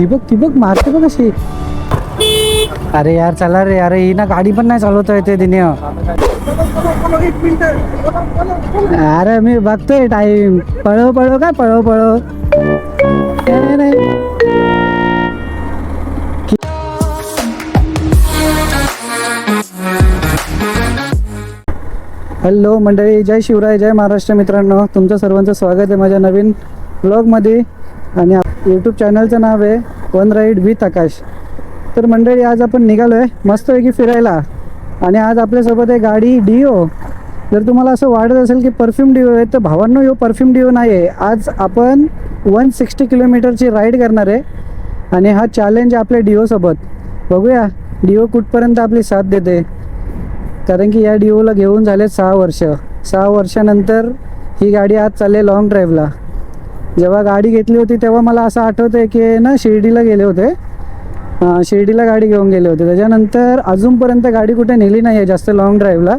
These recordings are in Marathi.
ती बघ ती बघ मारते बघ अशी. अरे यार चला रे अरे ही ना गाडी पण नाही चालवता येते तिने अरे मी बघतोय टाइम पळव पळव काय पळव पळव. हॅलो मंडळी जय शिवराय जय महाराष्ट्र मित्रांनो. तुमचं सर्वांचं स्वागत आहे माझ्या नवीन ब्लॉगमध्ये आणि यूट्यूब चॅनलचं नाव आहे वन राईड विथ आकाश तर मंडळी आज आपण निघालो आहे मस्तपैकी फिरायला. आणि आज आपल्यासोबत आहे गाडी डिओ जर तुम्हाला असं वाटत असेल की परफ्यूम डिओ आहे तर भावांनो यो परफ्यूम डिओ नाही आहे आज आपण वन सिक्स्टी किलोमीटरची राईड करणार आहे. आणि हा चॅलेंज आपल्या डिओसोबत बघूया डिओ कुठपर्यंत आपली साथ देते. कारण की या डिओला घेऊन झाले सहा वर्ष. सहा वर्षानंतर ही गाडी आज चालली लाँग ड्राईव्हला जेव्हा गाडी घेतली होती तेव्हा मला असं आठवतं आहे की ना शिर्डीला गेले होते. शिर्डीला गाडी घेऊन गेले होते. त्याच्यानंतर अजूनपर्यंत गाडी कुठे नेली नाही आहे जास्त लॉंग ड्राईव्हला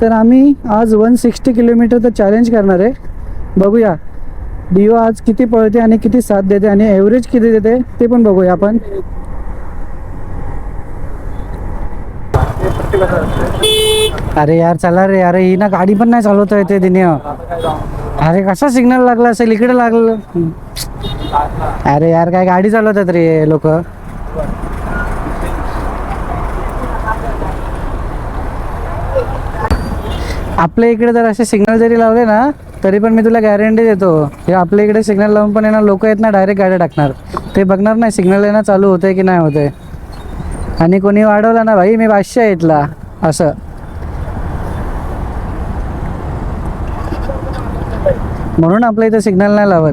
तर आम्ही आज वन सिक्स्टी किलोमीटर तर चॅलेंज करणार आहे. बघूया. डिओ आज किती पळते आणि किती साथ देते आणि ॲव्हरेज किती देते ते पण बघूया आपण. अरे यार चला रे. अरे ही ना गाडी पण नाही चालवता येते तिने अरे कसा सिग्नल लागला असेल? इकडे लागलं. अरे यार काय गाडी चालवतात रे लोक. आपल्या इकडे जर असे सिग्नल जरी लावले ना तरी पण मी तुला गॅरंटी देतो. हे आपल्या इकडे सिग्नल लावून पण येणार लोक आहेत ना डायरेक्ट गाड्या टाकणार. ते बघणार नाही सिग्नल येणार चालू होतंय की नाही होतंय. आणि कोणी वाढवला ना भाई मी पाचशे आहे इथला असं. म्हणून आपल्या इथे सिग्नल नाही लावत.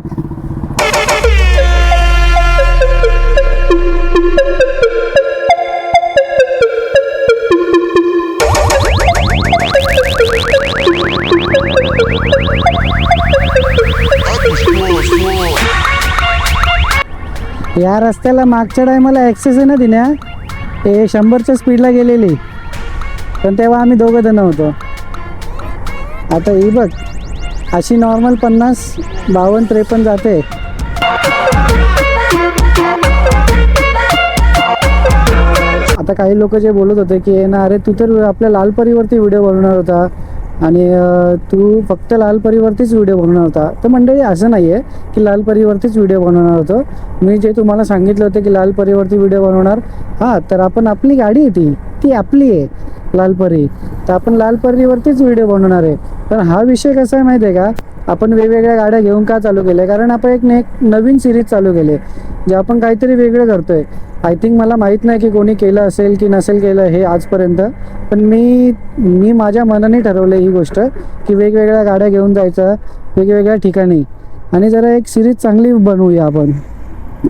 या रस्त्याला मागच्या टायमाला ॲक्सेस आहे ना दिन्या? ते शंभरच्या स्पीडला गेलेली. पण तेव्हा आम्ही दोघं जण होतो. आता ही बघ. अशी नॉर्मल पन्नास बावन्न त्रेपन्न जाते. आता काही लोक जे बोलत होते की ना अरे तू तर आपल्या लालपरीवरती व्हिडिओ बनवणार होता आणि तू फक्त लालपरीवरतीच व्हिडिओ बनवणार होता. तर मंडळी असं नाही आहे की लालपरीवरतीच व्हिडिओ बनवणार होतो. मी जे तुम्हाला सांगितलं होतं की लालपरीवरती व्हिडिओ बनवणार हां तर आपण आपली गाडी आहे ती ती आपली आहे. लालपरी. तर आपण लालपरीवरतीच व्हिडिओ बनवणार आहे. तर हा विषय कसा आहे माहिती आहे का? आपण वेगवेगळ्या गाड्या घेऊन का चालू केल्या? कारण आपण एक ने नवीन सिरीज चालू केली जे आपण काहीतरी वेगळं करतोय. आय थिंक मला माहीत नाही की कोणी केलं असेल की नसेल केलं हे आजपर्यंत. पण मी मी माझ्या मनाने ठरवलं ही गोष्ट की वेगवेगळ्या गाड्या घेऊन जायचं वेगवेगळ्या ठिकाणी. आणि जरा एक सिरीज चांगली बनवूया आपण.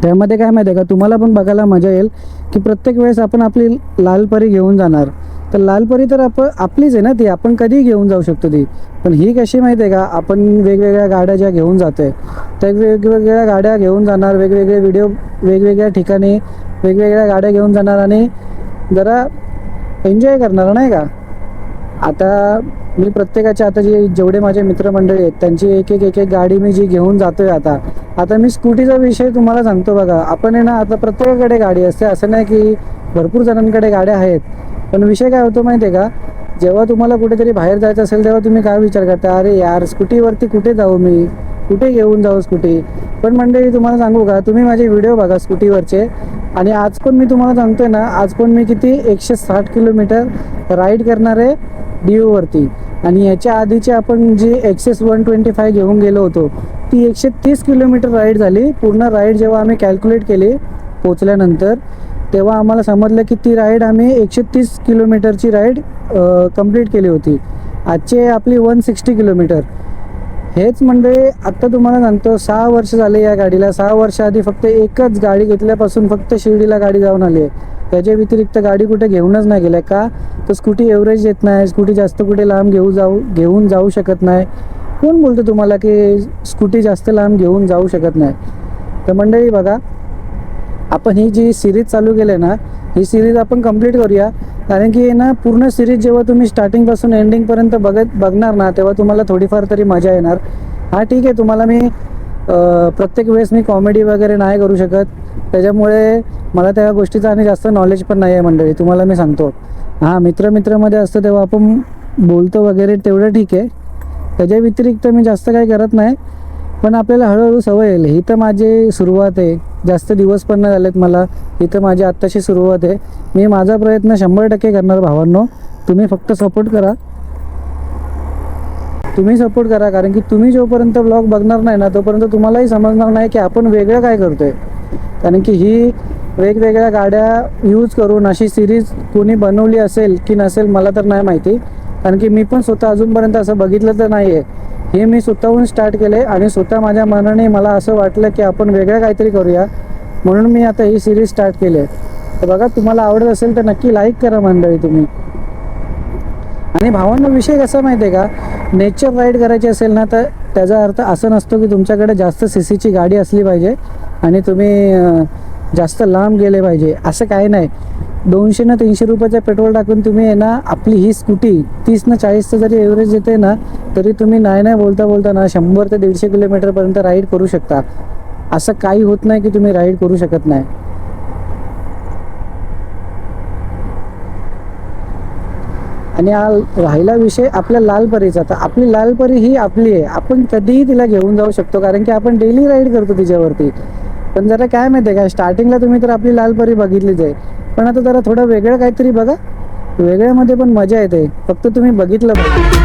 त्यामध्ये काय माहिती आहे का? तुम्हाला पण बघायला मजा येईल की प्रत्येक वेळेस आपण आपली लालपरी घेऊन जाणार. तर लालपरी तर आपण आपलीच आहे ना ती आपण कधी घेऊन जाऊ शकतो ती. पण ही कशी माहिती आहे का आपण वेगवेगळ्या गाड्या ज्या घेऊन जातोय त्या वेगवेगळ्या गाड्या घेऊन जाणार वेगवेगळे व्हिडिओ वेगवेगळ्या ठिकाणी वेगवेगळ्या गाड्या घेऊन जाणार आणि जरा एन्जॉय करणार नाही का? आता मी प्रत्येकाचे आता जे जेवढे माझे मित्रमंडळी आहेत त्यांची एक एक एक एक गाडी मी जी घेऊन जातोय आता आता मी स्कूटीचा विषय तुम्हाला सांगतो बघा. आपण आहे ना आता प्रत्येकाकडे गाडी असते. असं नाही की भरपूर जणांकडे गाड्या आहेत. पण विषय काय होतो माहिती आहे का? जेव्हा तुम्हाला कुठेतरी बाहेर जायचं असेल तेव्हा तुम्ही काय विचार करता? अरे यार स्कूटीवरती कुठे जाऊ मी? कुठे घेऊन जाऊ स्कूटी? पण मंडळी तुम्हाला सांगू का? तुम्ही माझे व्हिडिओ बघा स्कूटीवरचे. आणि आज पण मी तुम्हाला सांगतोय ना आज पण मी किती एकशे साठ किलोमीटर राईड करणार आहे डीओवरती आणि याच्या आधीची आपण जी एक्सेस वन ट्वेंटी फाय घेऊन गेलो होतो ती एकशे तीस किलोमीटर राईड झाली. पूर्ण राईड जेव्हा आम्ही कॅल्क्युलेट केली पोचल्यानंतर तेव्हा आम्हाला समजलं की ती राईड आम्ही एकशे तीस किलोमीटरची राईड कंप्लीट केली होती. आजचे आपली वन सिक्स्टी किलोमीटर. हेच म्हणजे आत्ता तुम्हाला सांगतो सहा वर्ष झाले या गाडीला. सहा वर्ष आधी फक्त एकच गाडी घेतल्यापासून फक्त शिर्डीला गाडी जाऊन आली आहे. त्याच्या व्यतिरिक्त गाडी कुठे घेऊनच नाही गेल्या. का? तर स्कूटी एव्हरेज येत नाही. स्कूटी जास्त कुठे लांब घेऊ जाऊ घेऊन जाऊ शकत नाही. कोण बोलतो तुम्हाला की स्कूटी जास्त लांब घेऊन जाऊ शकत नाही? तर मंडळी बघा आपण ही जी सिरीज चालू केली आहे ना ही सिरीज आपण कंप्लीट करूया. कारण की ना पूर्ण सिरीज जेव्हा तुम्ही स्टार्टिंगपासून एंडिंगपर्यंत बघत बघणार ना तेव्हा तुम्हाला थोडीफार तरी मजा येणार. हा ठीक आहे तुम्हाला मी प्रत्येक वेळेस मी कॉमेडी वगैरे नाही करू शकत. त्याच्यामुळे मला त्या गोष्टीचं आणि जास्त नॉलेज पण नाही आहे मंडळी तुम्हाला मी सांगतो. हां मित्र मित्रामध्ये असतं तेव्हा आपण बोलतो वगैरे तेवढं ठीक आहे. त्याच्या व्यतिरिक्त मी जास्त काही करत नाही. पण आपल्याला हळूहळू सवय येईल ही तर माझी सुरुवात आहे. जास्त दिवस पण नाही झालेत मला. ही तर माझी आत्ताशी सुरुवात आहे. मी माझा प्रयत्न शंभर टक्के करणार भावांनो. तुम्ही फक्त सपोर्ट करा. तुम्ही सपोर्ट करा. कारण की तुम्ही जोपर्यंत ब्लॉग बघणार नाही ना तोपर्यंत तुम्हालाही समजणार नाही की आपण वेगळं काय करतोय. कारण की ही वेगवेगळ्या गाड्या यूज करून अशी सिरीज कोणी बनवली असेल की नसेल मला तर नाही माहिती. कारण की मी पण स्वतः अजूनपर्यंत असं बघितलं तर नाही आहे हे मी स्वतःहून स्टार्ट केले आणि स्वतः माझ्या मनाने मला असं वाटलं की आपण वेगळं काहीतरी करूया. म्हणून मी आता ही सिरीज स्टार्ट केली आहे. तर बघा तुम्हाला आवडत असेल तर नक्की लाईक करा मंडळी तुम्ही. आणि भावांना विषय कसा माहिती आहे का? नेचर राईड करायची असेल ना तर त्याचा अर्थ असं नसतो की तुमच्याकडे जास्त सी सीची गाडी असली पाहिजे आणि तुम्ही जास्त लांब गेले पाहिजे. असं काही नाही. दोनशे ना तीनशे रुपयाचं पेट्रोल टाकून तुम्ही आहे ना आपली ही स्कूटी तीस ना चाळीसचं जरी एव्हरेज येते ना तरी तुम्ही नाही नाही बोलता बोलता ना शंभर ते दीडशे किलोमीटरपर्यंत राईड करू शकता. असं काही होत नाही की तुम्ही राईड करू शकत नाही. आणि हा राहिला विषय आपल्या लालपरीचा. तर आपली लालपरी ही आपली आहे. आपण कधीही तिला घेऊन जाऊ शकतो कारण की आपण डेली राईड करतो तिच्यावरती. पण जरा काय माहिती आहे का स्टार्टिंगला तुम्ही तर आपली लालपरी बघितलीच आहे. पण आता जरा थोडं वेगळं काहीतरी बघा. वेगळ्यामध्ये पण मजा येते. फक्त तुम्ही बघितलं पाहिजे.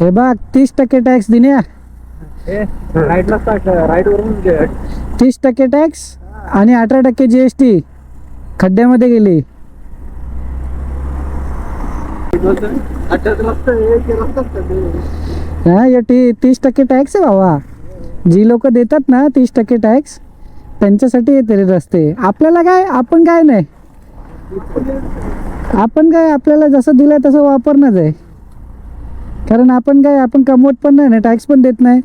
हे बघ तीस टक्के टॅक्स वरून तीस टक्के टॅक्स आणि अठरा टक्के जी एस टी खड्ड्यामध्ये गेली. हा या टी तीस टक्के टॅक्स आहे बाबा जी लोक देतात ना तीस टक्के टॅक्स त्यांच्यासाठी येते रे रस्ते. आपल्याला काय आपण काय नाही. आपण काय आपल्याला जसं दिलं तसं वापरणंच आहे. कारण आपण काय आपण कमवत पण नाही ना टॅक्स पण देत नाही.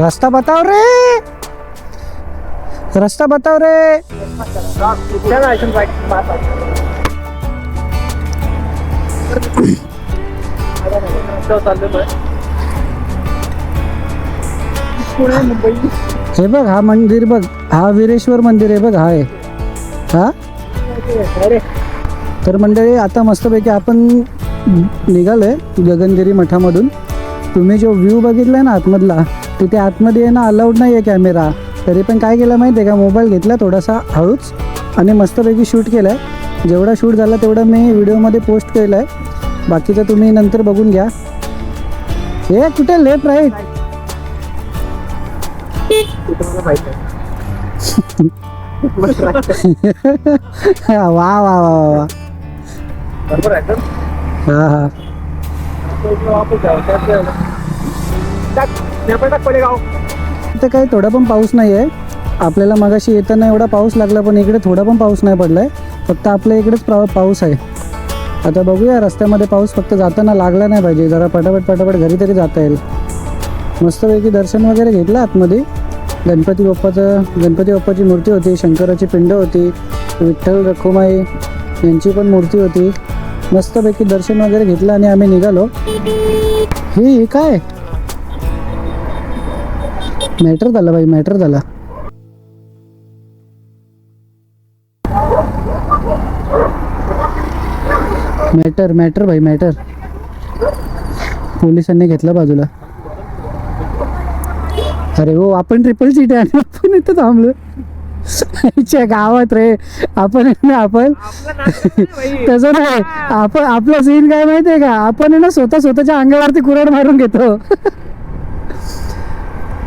रस्ता बताओ रे। रस्ता बताओ रे। हे बघ हा मंदिर बघ हा वीरेश्वर मंदिर आहे बघ हा आहे. हा? तर मंडळी आता मस्तपैकी आपण निघालोय गगनगिरी मठामधून. तुम्ही जो व्ह्यू बघितलाय ना आतमधला तिथे आतमध्ये ना अलाउड नाही आहे कॅमेरा तरी पण काय केलं माहिती आहे का? मोबाईल घेतला थोडासा हळूच आणि मस्तपैकी शूट केलं आहे जेवढा शूट झाला तेवढा मी व्हिडिओमध्ये पोस्ट केलं आहे बाकीचं तुम्ही नंतर बघून घ्या. हे कुठे लेफ्ट राईट वा वा वा वा वा. हा हा. इथं काही थोडा पण पाऊस नाही आहे आपल्याला मगाशी येताना एवढा पाऊस लागला पण इकडे थोडा पण पाऊस नाही पडलाय. फक्त आपल्या इकडेच प्रा- पाऊस आहे. आता बघूया रस्त्यामध्ये पाऊस फक्त जाताना लागला नाही पाहिजे. जरा पटापट पटापट घरी तरी जाता येईल. मस्तपैकी दर्शन वगैरे घेतलं आतमध्ये. गणपती बाप्पाचं गणपती बाप्पाची मूर्ती होती शंकराची पिंड होती विठ्ठल रखुमाई यांची पण मूर्ती होती. मस्तपैकी दर्शन वगैरे घेतलं आणि आम्ही निघालो. हे काय? मॅटर झाला बाई मॅटर झाला. मॅटर मॅटर भाई मॅटर. पोलिसांनी घेतला बाजूला. अरे हो आपण ट्रिपल सीट आहे आणि आपण इथं थांबलो. आईच्या गावात रे आपण आहे ना आपण. तसं नाही आपण आपला सीन काय माहितीये का? आपण आहे ना स्वतः स्वतःच्या अंगावरती कुरड मारून घेतो.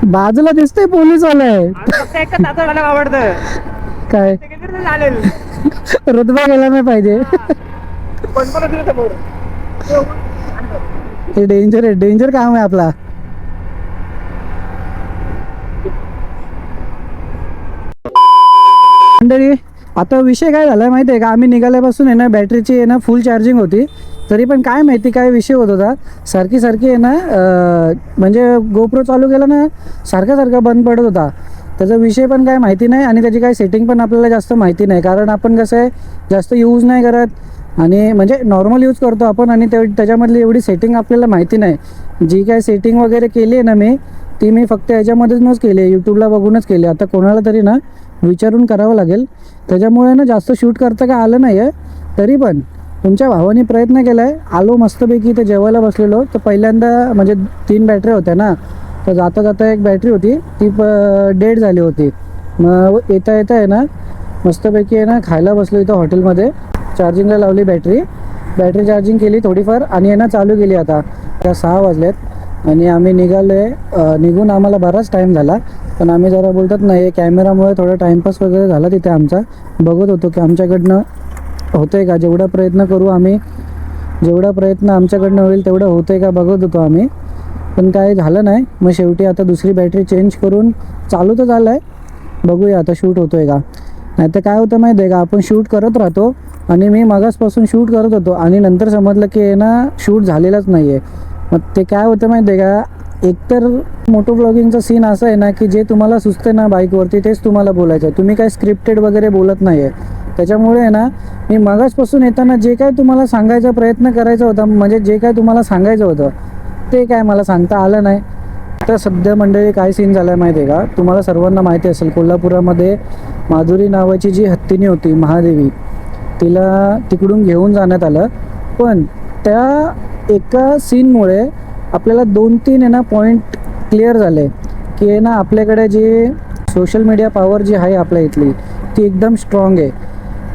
बाजूला दिसतंय पोलीस फक्त एकच तातडीला आवडतं. काय? ते किती तरी चालेल रुतबा गेला नाही पाहिजे. पण हे डेंजर आहे डेंजर काम आहे आपला. मंडळी आता विषय काय झाला माहिती आहे का? आम्ही निघाल्यापासून आहे ना बॅटरीची आहे ना फुल चार्जिंग होती. तरी पण काय माहिती काय विषय होत होता? सारखी सारखी आहे ना म्हणजे गोप्रो चालू केला ना सारखा सारखा बंद पडत होता. त्याचा विषय पण काय माहिती नाही आणि त्याची काय सेटिंग पण आपल्याला जास्त माहिती नाही. कारण आपण कसं आहे जास्त यूज नाही करत. आणि म्हणजे नॉर्मल यूज करतो आपण आणि त्या त्याच्यामधली एवढी सेटिंग आपल्याला माहिती नाही. जी काय सेटिंग वगैरे केली आहे ना मी ती मी फक्त याच्यामध्येच केली आहे. यूट्यूबला बघूनच केली आता कोणाला तरी ना विचारून करावं लागेल. त्याच्यामुळे ना जास्त शूट करता काय आलं नाही आहे तरी पण तुमच्या भावाने प्रयत्न केला आहे आलो मस्तपैकी इथे जेवायला बसलेलो. तर पहिल्यांदा म्हणजे तीन बॅटऱ्या होत्या ना. तर जाता जाता एक बॅटरी होती. ती प डेड झाली होती. मग येता येता आहे ना मस्तपैकी आहे ना खायला बसलो इथं हॉटेलमध्ये. चार्जिंगला लावली बॅटरी. बॅटरी चार्जिंग केली थोडीफार आणि आहे ना चालू केली आता. त्या सहा वाजल्यात आणि आम्ही निघालो आहे निघून आम्हाला बराच टाईम झाला. पण आम्ही जरा बोलतात ना हे कॅमेरामुळे थोडा टाईमपास वगैरे झाला तिथे आमचा. बघत होतो की आमच्याकडनं होतंय का? जेवढा प्रयत्न करू आम्ही जेवढा प्रयत्न आमच्याकडनं होईल तेवढं होतंय का बघत होतो आम्ही. पण काय झालं नाही. मग शेवटी आता दुसरी बॅटरी चेंज करून चालू तर झालं आहे बघूया आता शूट होतो आहे का? नाही तर काय होतं माहिती आहे का? आपण शूट करत राहतो आणि मी मागासपासून शूट करत होतो आणि नंतर समजलं की हे ना शूट झालेलाच नाही आहे मग ते काय होतं माहिती आहे का? एकतर मोटो ब्लॉगिंगचा सीन असं आहे ना की जे तुम्हाला सुचते ना बाईकवरती तेच तुम्हाला बोलायचं आहे. तुम्ही काय स्क्रिप्टेड वगैरे बोलत नाही आहे त्याच्यामुळे आहे ना मी मागासपासून येताना जे काय तुम्हाला सांगायचा प्रयत्न करायचा होता म्हणजे जे काय तुम्हाला सांगायचं होतं ते काय मला सांगता आलं नाही. तर सध्या मंडळी काय सीन झाला आहे माहिती आहे का? तुम्हाला सर्वांना माहिती असेल कोल्हापुरामध्ये माधुरी नावाची जी हत्तीनी होती महादेवी तिला तिकडून घेऊन जाण्यात आलं. पण त्या एका सीनमुळे आपल्याला दोन तीन आहे ना पॉईंट क्लिअर झाले की आहे ना आपल्याकडे जे सोशल मीडिया पॉवर जी आहे आपल्या इथली ती एकदम स्ट्रॉंग आहे.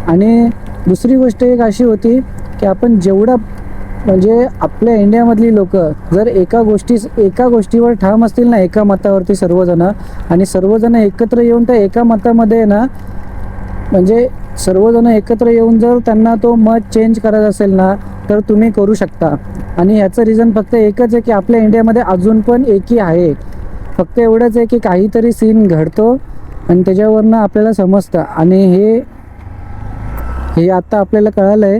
आणि दुसरी गोष्ट एक अशी होती की आपण जेवढा म्हणजे आपल्या इंडियामधली लोक जर एका गोष्टी एका गोष्टीवर ठाम असतील ना एका मतावरती सर्वजण आणि सर्वजण एकत्र येऊन त्या एका मतामध्ये आहे ना म्हणजे सर्वजण एकत्र येऊन जर त्यांना तो मत चेंज करायचा असेल ना तर तुम्ही करू शकता. आणि ह्याचं रिझन फक्त एकच आहे की आपल्या इंडियामध्ये अजून पण एकी आहे. फक्त एवढंच आहे की काहीतरी सीन घडतो आणि त्याच्यावरनं आपल्याला समजतं. आणि हे हे आत्ता आपल्याला कळालं आहे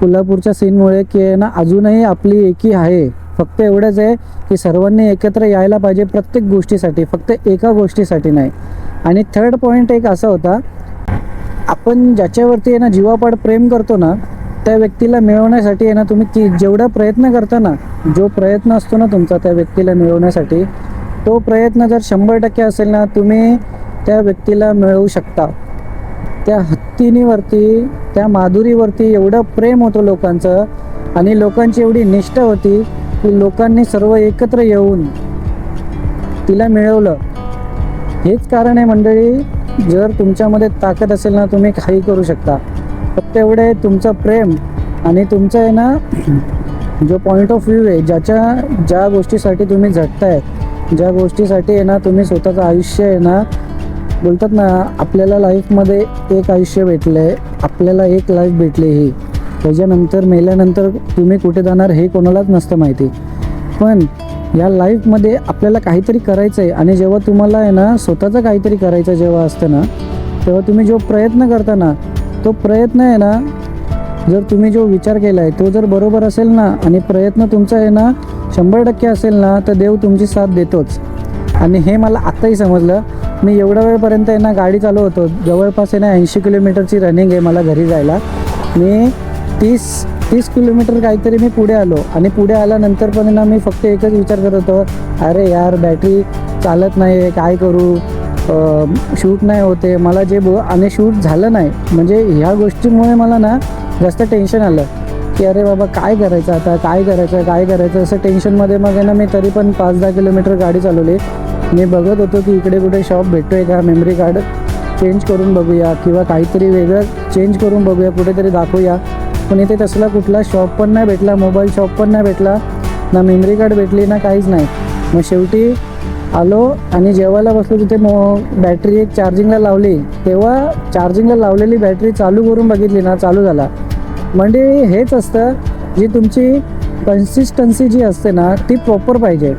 कोल्हापूरच्या सीनमुळे की आहे ना अजूनही आपली एकी आहे. फक्त एवढंच आहे की सर्वांनी एकत्र यायला पाहिजे प्रत्येक गोष्टीसाठी फक्त एका गोष्टीसाठी नाही. आणि थर्ड पॉईंट एक असा होता आपण ज्याच्यावरती आहे ना जीवापाड प्रेम करतो ना त्या व्यक्तीला मिळवण्यासाठी आहे ना तुम्ही की जेवढा प्रयत्न करता ना जो प्रयत्न असतो ना तुमचा त्या व्यक्तीला मिळवण्यासाठी तो प्रयत्न जर शंभर टक्के असेल ना तुम्ही त्या व्यक्तीला मिळवू शकता. त्या हत्तीनीवरती त्या माधुरीवरती एवढं प्रेम होतं लोकांचं आणि लोकांची एवढी निष्ठा होती की लोकांनी सर्व एकत्र येऊन तिला मिळवलं. हेच कारण आहे मंडळी जर तुमच्यामध्ये ताकद असेल ना तुम्ही काही करू शकता. फक्त एवढं आहे तुमचं प्रेम आणि तुमचं आहे ना जो पॉईंट ऑफ व्ह्यू आहे ज्याच्या ज्या गोष्टीसाठी तुम्ही झटताय ज्या गोष्टीसाठी आहे ना तुम्ही स्वतःचं आयुष्य आहे ना बोलतात ना आपल्याला लाईफमध्ये एक आयुष्य भेटलं आहे आपल्याला एक लाईफ भेटली ही. त्याच्यानंतर मेल्यानंतर तुम्ही कुठे जाणार हे कोणालाच नसतं माहिती. पण या लाईफमध्ये आपल्याला काहीतरी करायचं आहे आणि जेव्हा तुम्हाला आहे ना स्वतःचं काहीतरी करायचं जेव्हा असतं ना तेव्हा तुम्ही जो प्रयत्न करता ना तो प्रयत्न आहे ना जर तुम्ही जो विचार केला आहे तो जर बरोबर असेल ना आणि प्रयत्न तुमचा आहे ना शंभर टक्के असेल ना तर देव तुमची साथ देतोच. आणि हे मला आत्ताही समजलं. मी एवढ्या वेळपर्यंत आहे ना गाडी चालू होतो. जवळपास आहे ना ऐंशी किलोमीटरची रनिंग आहे मला घरी जायला. मी तीस तीस किलोमीटर काहीतरी मी पुढे आलो. आणि पुढे आल्यानंतर पण ना मी फक्त एकच विचार करत होतो. अरे यार बॅटरी चालत नाही आहे काय करू? शूट नाही होते. मला जे बो आणि शूट झालं नाही. म्हणजे ह्या गोष्टीमुळे मला ना जास्त टेन्शन आलं. की अरे बाबा काय करायचं आता? काय करायचं? काय करायचं? असं टेन्शनमध्ये मग आहे ना मी तरी पण पाच दहा किलोमीटर गाडी चालवली. मी बघत होतो की इकडे कुठे शॉप भेटतोय का? मेमरी कार्ड चेंज करून बघूया किंवा काहीतरी वेगळं चेंज करून बघूया कुठेतरी दाखवूया. पण इथे तसला कुठला शॉप पण नाही भेटला मोबाईल शॉप पण नाही भेटला. ना मेमरी कार्ड भेटली ना काहीच नाही. मग शेवटी आलो आणि जेवायला बसलो तिथे मो बॅटरी एक चार्जिंगला लावली. तेव्हा चार्जिंगला लावलेली बॅटरी चालू करून बघितली ना चालू झाला. म्हणजे हेच असतं जी तुमची कन्सिस्टन्सी जी असते ना ती प्रॉपर पाहिजे.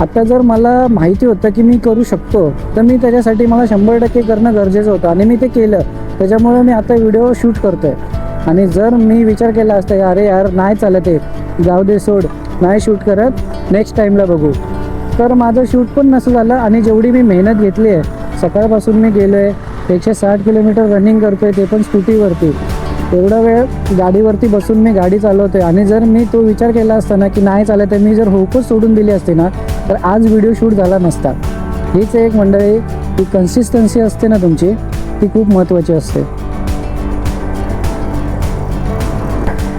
आता जर मला माहिती होतं की मी करू शकतो तर मी त्याच्यासाठी मला शंभर टक्के करणं गरजेचं होतं आणि मी ते केलं. त्याच्यामुळे मी आता व्हिडिओ शूट करतो आहे आणि जर मी विचार केला असता अरे यार नाही चालत आहे जाऊ दे सोड. नाही शूट करत. नेक्स्ट टाईमला बघू. तर माझं शूट पण नसं झालं आणि जेवढी मी मेहनत घेतली आहे सकाळपासून मी गेलो आहे एकशे साठ किलोमीटर रनिंग करतोय ते पण स्कूटीवरती एवढा वेळ गाडीवरती बसून मी गाडी चालवतोय. आणि जर मी तो विचार केला असता ना की नाही चालत आहे मी जर होकच सोडून दिली असते ना तर आज व्हिडिओ शूट झाला नसता. हीच एक मंडळी ती कन्सिस्टन्सी असते ना तुमची ती खूप महत्त्वाची असते.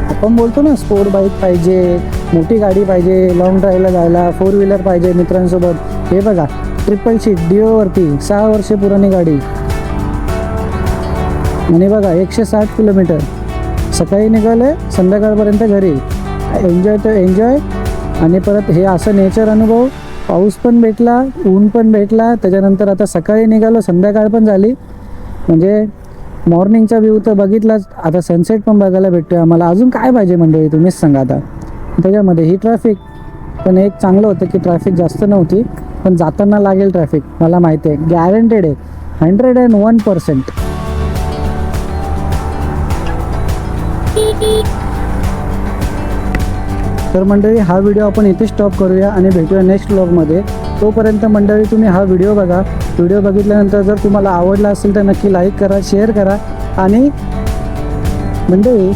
आपण बोलतो ना स्पोर्ट बाईक पाहिजे मोठी गाडी पाहिजे लॉंग ड्राईव्हला जायला फोर व्हीलर पाहिजे मित्रांसोबत. हे बघा ट्रिपल सीट डिओवरती सहा वर्षे पुराणी गाडी. आणि बघा एकशे साठ किलोमीटर. सकाळी निघालं संध्याकाळपर्यंत घरी. एन्जॉय तर एन्जॉय आणि परत हे असं नेचर अनुभव. पाऊस पण भेटला ऊन पण भेटला. त्याच्यानंतर आता सकाळी निघालो संध्याकाळ पण झाली. म्हणजे मॉर्निंगचा व्ह्यू तर बघितलाच. आता सनसेट पण बघायला भेटतोय आम्हाला. अजून काय पाहिजे मंडळी तुम्हीच सांगा आता. त्याच्यामध्ये ही ट्रॅफिक पण एक चांगलं होतं की ट्रॅफिक जास्त नव्हती पण जाताना लागेल ट्रॅफिक मला माहिती आहे. गॅरंटेड आहे. हंड्रेड अँड वन पर्सेंट तर मंडळी हा व्हिडिओ आपण इथे स्टॉप करूया आणि भेटूया नेक्स्ट व्लॉगमध्ये तोपर्यंत मंडळी तुम्ही हा व्हिडिओ बघा. व्हिडिओ बघितल्यानंतर जर तुम्हाला आवडला असेल तर नक्की लाईक करा शेअर करा आणि मंडळी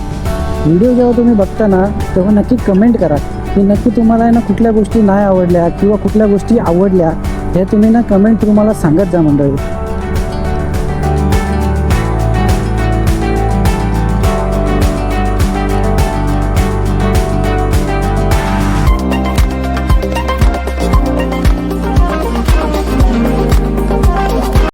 व्हिडिओ जेव्हा तुम्ही बघता ना तेव्हा नक्की कमेंट करा की नक्की तुम्हाला ना कुठल्या गोष्टी नाही आवडल्या किंवा कुठल्या गोष्टी आवडल्या हे तुम्ही ना कमेंट तुम्हाला सांगत जा मंडळी.